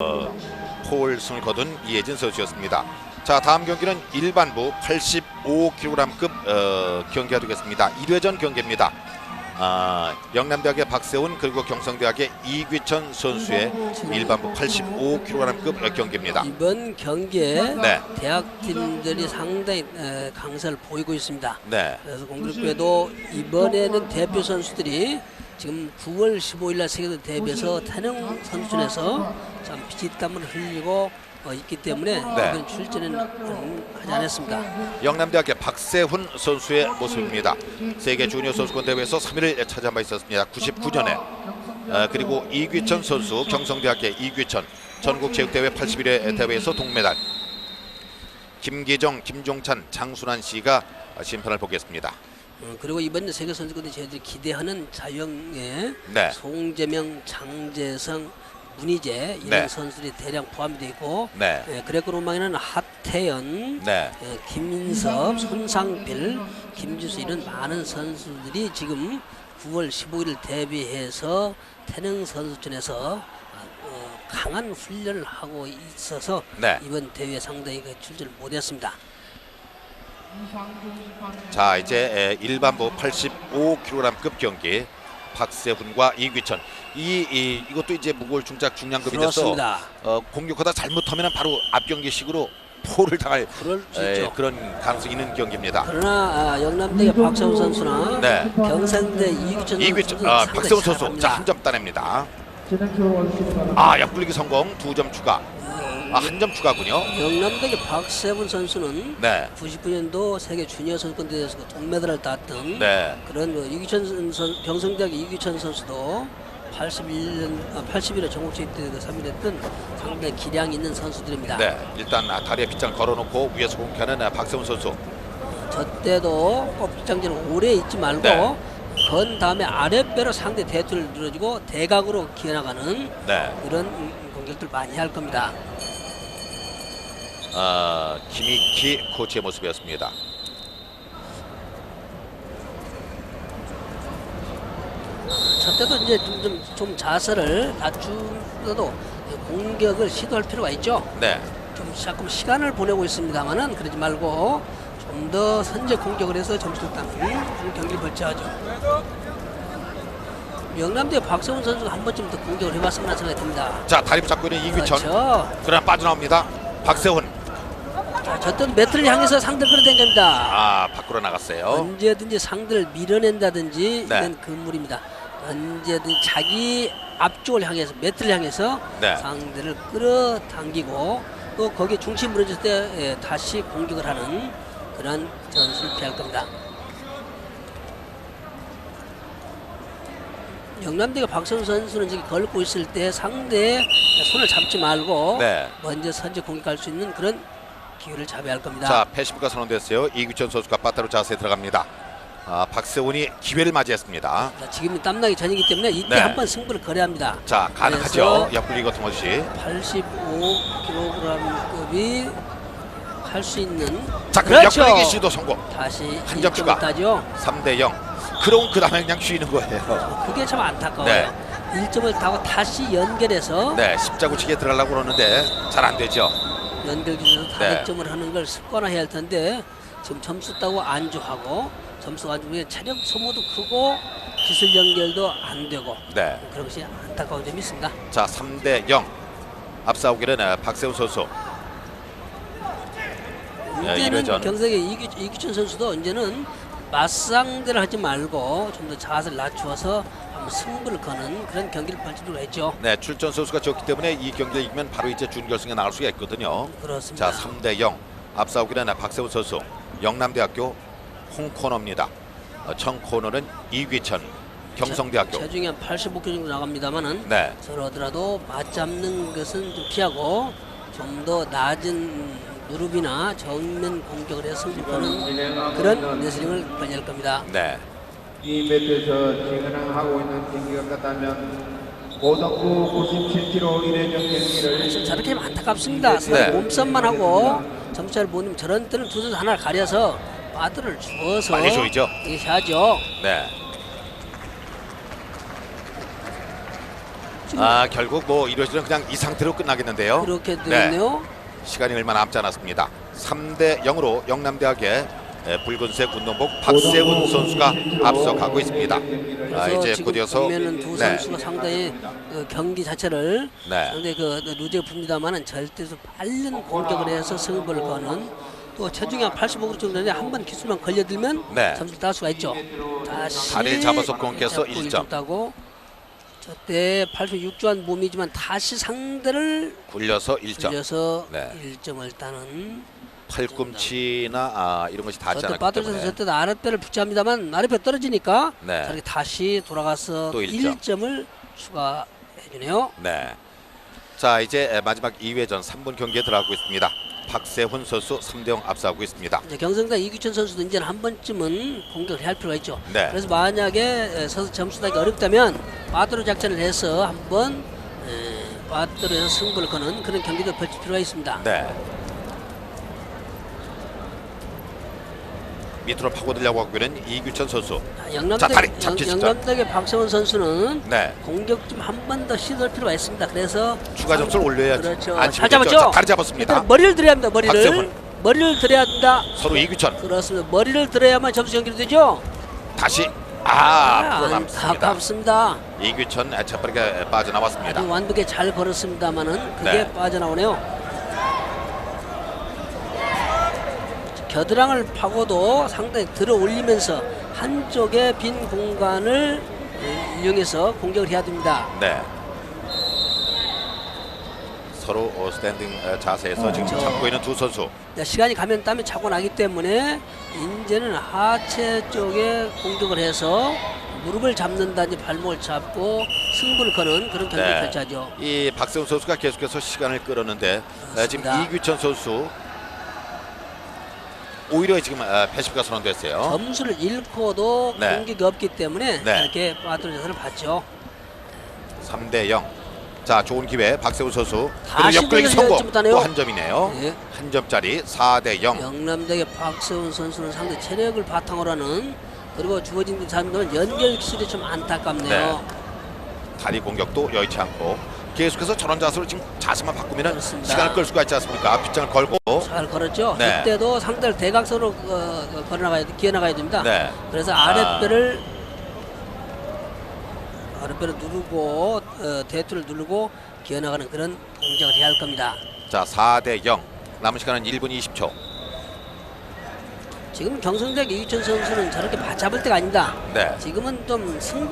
어, 폴승을 거둔 이혜진 선수였습니다. 자 다음 경기는 일반부 85kg급 어, 경기가 되겠습니다. 1회전 경기입니다. 아, 영남대학의 박세훈 그리고 경성대학의 이귀천 선수의 일반부 85kg급 경기입니다. 이번 경기에 네. 대학팀들이 상당히 에, 강세를 보이고 있습니다. 네, 그래서 공교롭게도 이번에는 대표 선수들이 지금 9월 15일 날 세계대 대회에서 태릉 선수촌에서 참 피땀을 흘리고 어, 있기 때문에 네. 이번 출전은 음, 하지 않았습니다. 영남대학의 박세훈 선수의 모습입니다. 세계 주니어 선수권 대회에서 3위를 차지한 바 있었습니다. 99년에 어, 그리고 이귀천 선수 경성대학의 이귀천 전국체육대회 81회 대회에서 동메달 김기정, 김종찬, 장순환 씨가 심판을 보겠습니다. 어, 그리고 이번 세계 선수권대 저희들이 기대하는 자영의 네. 송재명, 장재성, 문희재 이런 네. 선수들이 대량 포함되어 있고 네. 예, 그레코로망에는 하태연, 네. 예, 김민섭, 손상필, 김주수 이런 많은 선수들이 지금 9월 15일 데뷔해서 태릉 선수촌에서 아, 어, 강한 훈련을 하고 있어서 네. 이번 대회에 상당히 그 출전을 못했습니다. 자 이제 에, 일반부 85kg급 경기 박세훈과 이귀천 이, 이 이것도 이제 무골 중작 중량급이 돼서. 어, 공격하다 잘못하면 바로 앞경기식으로 포를 당할 그럴 수 에, 있죠. 그런 가능성이 있는 경기입니다. 그러나 아, 영남대의 박세훈 선수나 네. 경상대 이규천 이귀천 선수 아, 박세훈 선수 자한 점 따냅니다. 아 옆굴리기 성공 두 점 추가 아 한 점 추가군요. 영남대의 박세훈 선수는 네. 99년도 세계 주니어 선수권 대회에서 그 동메달을 땄던 네. 그런 그 이규천 선 경성대학 이규천 선수도 81년 아, 81회 전국체육 대회 3위했던 상당히 기량 있는 선수들입니다. 네. 일단 아, 다리에 빗장 걸어놓고 위에서 공격하는 아, 박세훈 선수. 저 때도 꼭장지는 오래 있지 말고 네. 건 다음에 아랫배로 상대 대투를 늘어주고 대각으로 기어나가는 네. 그런 음, 공격들 많이 할 겁니다. 아, 김익희 코치의 모습이었습니다. 저 때도 이제 좀, 좀, 좀 자세를 낮추어도 공격을 시도할 필요가 있죠. 네. 좀 자꾸 시간을 보내고 있습니다만은 그러지 말고 좀 더 선제 공격을 해서 점수를 따는 경기를 벌쳐야죠. 영남대 박성훈 선수가 한 번쯤 더 공격을 해봤으면 하는 생각이 듭니다. 자 다리 잡고 있는 이규천. 그렇죠. 그러나 빠져나옵니다. 박세훈. 자, 저때는 매트를 향해서 상대를 끌어당깁니다. 아 밖으로 나갔어요. 언제든지 상대를 밀어낸다든지 네. 이런 근물입니다. 언제든지 자기 앞쪽을 향해서 매트를 향해서 네. 상대를 끌어당기고 또 거기에 중심 무너졌을 때 예, 다시 공격을 하는 그런 전술을 피할 겁니다. 영남대가 박성훈 선수는 지금 걸고 있을 때 상대의 손을 잡지 말고 네. 먼저 선제 공격할 수 있는 그런 기회를 잡아야 할 겁니다. 자 패시브가 선언됐어요. 이규천 선수가 빠따로 자세에 들어갑니다. 아 박세훈이 기회를 맞이했습니다. 자, 지금 땀나기 전이기 때문에 이때 네. 한번 승부를 걸어야 합니다. 자 가능하죠. 옆구리 같은 것이. 85kg급이 할 수 있는 자 그럼 그렇죠. 옆구리기 시도 성공. 다시 한점 추가. 따죠. 3대 0. 그럼 그 다음에 그냥 쉬는 거예요. 그게 참 안타까워요. 네. 1점을 타고 다시 연결해서 네 십자구치기에 들어가려고 그러는데 잘 안 되죠. 연결해서 네. 다득점을 하는 걸 습관화해야 할 텐데 지금 점수 따고 안주하고 점수 안주에 체력 소모도 크고 기술 연결도 안 되고 네. 그런 것이 안타까운 점이 있습니다. 자 3대 0. 앞서오기는 아, 박세훈 선수. 네, 이제는 이회전. 경석의 이규, 이규천 선수도 이제는 맞상대를 하지 말고 좀 더 자세를 낮추어서 승부를 거는 그런 경기를 펼치도록 했죠. 네 출전 선수가 좋기 때문에 이 경기를 이기면 바로 이제 준결승에 나갈 수가 있거든요. 그렇습니다. 자 3대 0 앞서오기는 박세훈 선수 영남대학교 홍코너입니다. 어, 청코너는 이귀천 경성대학교. 체중이 한 85kg 정도 나갑니다만은 네. 저러더라도 맞잡는 것은 좀 피하고 좀 더 낮은 무릎이나 정면 공격을 해서 승부하는 그런 레슬링을 발휘할 겁니다. 네. 이 매트에서 진행하고 있는 경기가 같다면 고등부 97kg 1회전 경기를 지금 저렇게 하면 안타깝습니다. 서로 네. 몸싸움만 하고 점차를 못 내면 저런 때는 두 선수 하나를 가려서 바드를 주어서 빨리 조이죠. 이렇게 하죠. 네. 아 결국 뭐 1회전은 그냥 이 상태로 끝나겠는데요. 그렇게 네. 되네요. 시간이 얼마 남지 않았습니다. 3대 0으로 영남대학의 에, 붉은색 운동복 박세훈 선수가 앞서가고 있습니다. 아, 이제 곧이어서 보면은 두 네. 선수가 상당히 그 경기 자체를 네. 상당히 그 풉니다만은 절대로 빠른 공격을 해서 승부를 거는 또 체중이 한 85kg 정도인데 한 번 기술만 걸려들면 네. 점수를 딸 수가 있죠. 다시 다리를 잡아서 공격해서 잡고 일 점. 따고 저때 86조한 몸이지만 다시 상대를 굴려서 1점. 돌려서 네. 1점을 따는 팔꿈치나 아, 이런 것이 닿지 저때 않았기 빠뜨려서 때문에 저때 아랫배를 붙잡니다만 아랫배 떨어지니까 네. 저렇게 다시 돌아가서 또 일 점. 1점 을 추가해 주네요. 네. 자 이제 마지막 2회전 3분 경기에 들어가고 있습니다. 박세훈 선수 3대0 앞서고 있습니다. 이제 경성대 이규천 선수도 이제 한 번쯤은 공격을 할 필요가 있죠. 네. 그래서 만약에 서서 점수 나기 어렵다면 빠뜨로 작전을 해서 한번 에, 빠뜨로에서 승부를 거는 그런 경기도 펼칠 필요가 있습니다. 네. 밑으로 파고들려고 하고 있는 이규천 선수. 영남대 자, 다리 잡기 직전. 영남대의 박세원 선수는 네. 공격 좀 한 번 더 시도할 필요가 있습니다. 그래서 추가 점수를 올려야지. 그렇죠. 안 잘. 잡았죠. 자, 다리 잡았습니다. 머리를 들어야 합니다. 머리를 박세훈. 머리를 들어야 합니다. 서로 이규천 그렇습니다. 머리를 들어야만 점수 연결되죠. 다시 아. 가깝습니다. 이규천 재빠르게 빠져나왔습니다. 완벽에 잘 걸었습니다만은 그게 네. 빠져나오네요. 겨드랑을 파고도 상당히 들어 올리면서 한쪽의 빈 공간을 이용해서 공격을 해야 됩니다. 네. 서로 어, 스탠딩 어, 자세에서 지금 그렇죠. 잡고 있는 두 선수. 자, 시간이 가면 땀이 차고 나기 때문에 이제는 하체 쪽에 공격을 해서 무릎을 잡는다든지 발목을 잡고 승부를 거는 그런 경기를 네. 펼쳐야죠. 이 박세훈 선수가 계속해서 시간을 끌었는데 어, 지금. 이규천 선수 오히려 지금 어, 패시브가 선언됐어요. 점수를 잃고도 네. 공격이 없기 때문에 네. 이렇게 빠뜨려서를 봤죠. 3대 0. 자 좋은 기회 박세훈 선수 다시 돌려서 성공 연점부터네요. 또한 점이네요. 예. 한 점짜리 4대 0. 영남대의 박세훈 선수는 상대 체력을 바탕으로 하는 그리고 주어진 사람들은 연결 기술이 좀 안타깝네요. 네. 다리 공격도 여의치 않고 계속해서 저런 자세로 지금 자세만 바꾸면 그렇습니다. 시간을 끌 수가 있지 않습니까? 빗장을 걸고 잘 걸었죠. 네. 그때도 상대를 대각선으로 어, 걸어나가야 기어 나가야 됩니다. 네. 그래서 아. 아랫배를 아 랫배를 누르고 어, 대투를 누르고 기어 나가는 그런 공격을 해야 할 겁니다. 자 4대 0. 남은 시간은 1분 20초. 지금 경성대 이유천 선수는 저렇게 맞잡을 때가 아닙니다. 네. 지금은 좀 승부